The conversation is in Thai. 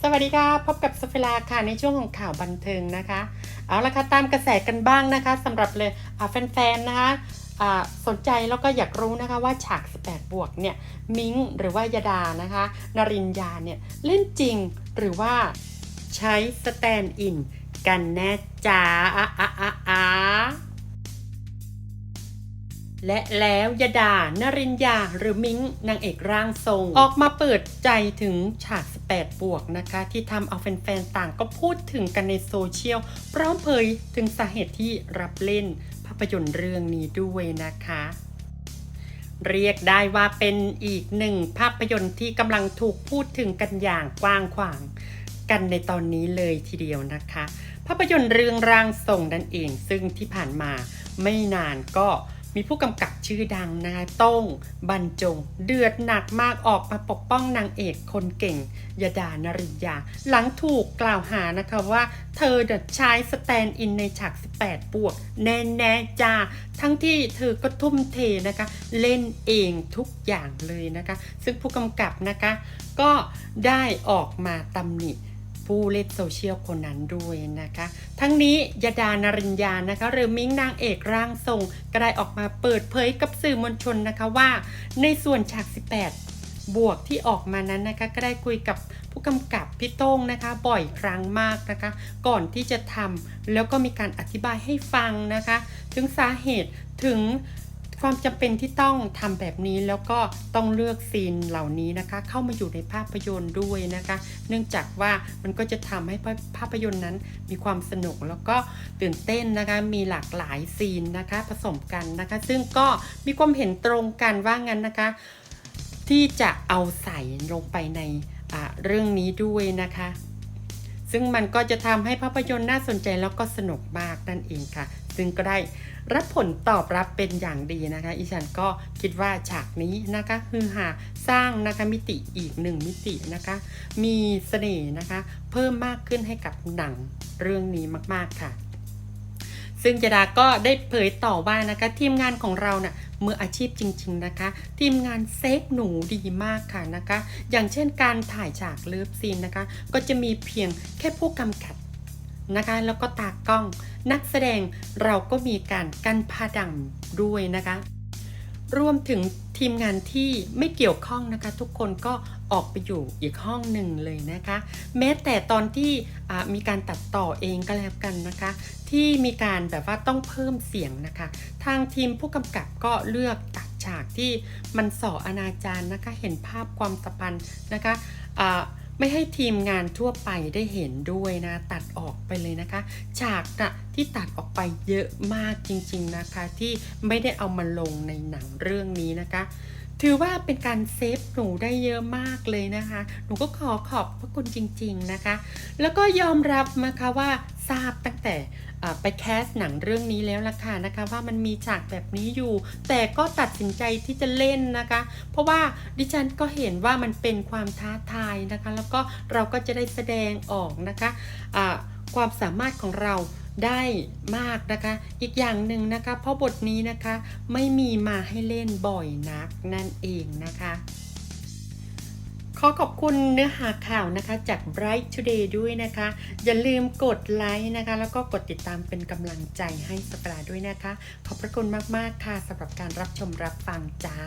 สวัสดีค่ะพบกับสฟิลาค่ะในช่วงของข่าวบันเทิงนะคะ เอาละค่ะตามกระแสกันบ้างนะคะสำหรับเลยแฟนๆนะคะสนใจแล้วก็อยากรู้นะคะว่าฉาก 18 บวกเนี่ยมิงหรือว่ายาดานะคะนรินยาเนี่ยเล่นจริงหรือว่าใช้สแตนด์อินกันแน่จ้าอะอะอะ และแล้วยดานรินยาหรือมิงนางเอกร่างทรง ออกมาเปิดใจถึงฉาก 18 บวกนะคะ ที่ทำเอาแฟนๆ ต่างก็พูดถึงกันในโซเชียลพร้อมเผยถึงสาเหตุที่รับเล่นภาพยนตร์เรื่องนี้ด้วยนะคะเรียกได้ว่าเป็นอีกหนึ่งภาพยนตร์ที่กำลังถูกพูดถึงกันอย่างกว้างขวางกันในตอนนี้เลยทีเดียวนะคะ ภาพยนตร์เรื่องร่างทรงนั่นเอง ซึ่งที่ผ่านมาไม่นานก็ มีผู้กำกับชื่อดังนะคะโต้งบรรจง เดือดหนักมากออกมาปกป้องนางเอกคนเก่งยดานริยา หลังถูกกล่าวหานะคะว่าเธอเดใช้สแตนด์อินในฉาก 18 บวก แน่ๆจ้า ทั้งที่เธอก็ทุ่มเทนะคะ เล่นเองทุกอย่างเลยนะคะ ซึ่งผู้กำกับนะคะ ก็ได้ออกมาตำหนิ ผู้เล่นโซเชียลคนนั้นด้วยนะคะ ทั้งนี้ยดานริญญานะคะหรือมิ้งนางเอกร่างทรงก็ได้ออกมาเปิดเผยกับสื่อมวลชนนะคะว่า ในส่วนฉาก 18 บวกที่ออกมานั้นนะคะก็ได้คุยกับผู้กำกับพี่โต้งนะคะบ่อยครั้งมากนะคะ ก่อนที่จะทำแล้วก็มีการอธิบายให้ฟังนะคะ ถึงสาเหตุถึง ความจำเป็นที่ต้องทำแบบนี้แล้วก็ต้องเลือกซีนเหล่านี้นะคะ เข้ามาอยู่ในภาพยนตร์ด้วยนะคะ เนื่องจากว่ามันก็จะทำให้ภาพยนตร์นั้นมีความสนุกแล้วก็ตื่นเต้นนะคะมีหลากหลายซีนนะคะผสมกันนะคะ ซึ่งก็มีความเห็นตรงกันว่างั้นนะคะ ที่จะเอาใส่ลงไปในเรื่องนี้ด้วยนะคะ ซึ่งมันก็จะทำให้ภาพยนตร์น่าสนใจแล้วก็สนุกมากนั่นเองค่ะ ซึ่งก็ได้รับผลตอบรับเป็นอย่างดีนะคะอีฉันก็คิดว่าฉากนี้นะคะฮือหาสร้างนะคะมิติอีกหนึ่งมิตินะคะ มีเสน่ห์นะคะ เพิ่มมากขึ้นให้กับหนังเรื่องนี้มากๆค่ะ ซึ่งเจดาก็ได้เผยต่อว่านะคะทีมงานของเราเนะ่ะ มืออาชีพจริง ๆนะคะ ทีมงานเซฟหนูดีมากค่ะนะคะ อย่างเช่นการถ่ายฉากเลิฟซีนนะคะ ก็จะมีเพียงแค่ผู้กำกับนะคะแล้วก็ตากล้อง นักแสดงเราก็มีการกันผ้าดำด้วยนะคะ รวมถึงทีมงานที่ไม่เกี่ยวข้องนะคะ ทุกคนก็ออกไปอยู่อีกห้องหนึ่งเลยนะคะ แม้แต่ตอนที่มีการตัดต่อเองก็แล้วกันนะคะ ที่มีการแบบว่าต้องเพิ่มเสียงนะคะ ทางทีมผู้กำกับก็เลือกตัดฉากที่มันส่ออนาจารนะคะ เห็นภาพความสัมพันธ์นะคะอ่า ไม่ให้ทีมงานทั่วไปได้เห็นด้วยนะ ตัดออกไปเลยนะคะ ฉากนะที่ตัดออกไปเยอะมากจริง ๆนะคะ ที่ไม่ได้เอามาลงในหนังเรื่องนี้นะคะ ถือว่าเป็นการเซฟหนูได้เยอะมากเลยนะคะ หนูก็ขอขอบพระคุณจริง ๆนะคะ แล้วก็ยอมรับนะคะว่า ทราบตั้งแต่ไปแคสหนังเรื่องนี้แล้วล่ะค่ะนะคะ ว่ามันมีฉากแบบนี้อยู่ แต่ก็ตัดสินใจที่จะเล่นนะคะ เพราะว่าดิฉันก็เห็นว่ามันเป็นความท้าทายนะคะ แล้วก็เราก็จะได้แสดงออกนะคะอ่าความสามารถของเราได้มากนะคะ อีกอย่างหนึ่งนะคะ เพราะบทนี้นะคะไม่มีมาให้เล่นบ่อยนักนั่นเองนะคะ ขอขอบคุณเนื้อหาข่าวนะคะจาก Bright Today ด้วยนะคะ อย่าลืมกดไลค์นะคะ แล้วก็กดติดตามเป็นกำลังใจให้สปราด้วยนะคะ ขอบพระคุณมาก ๆ ค่ะสำหรับการรับชมรับฟังจ้า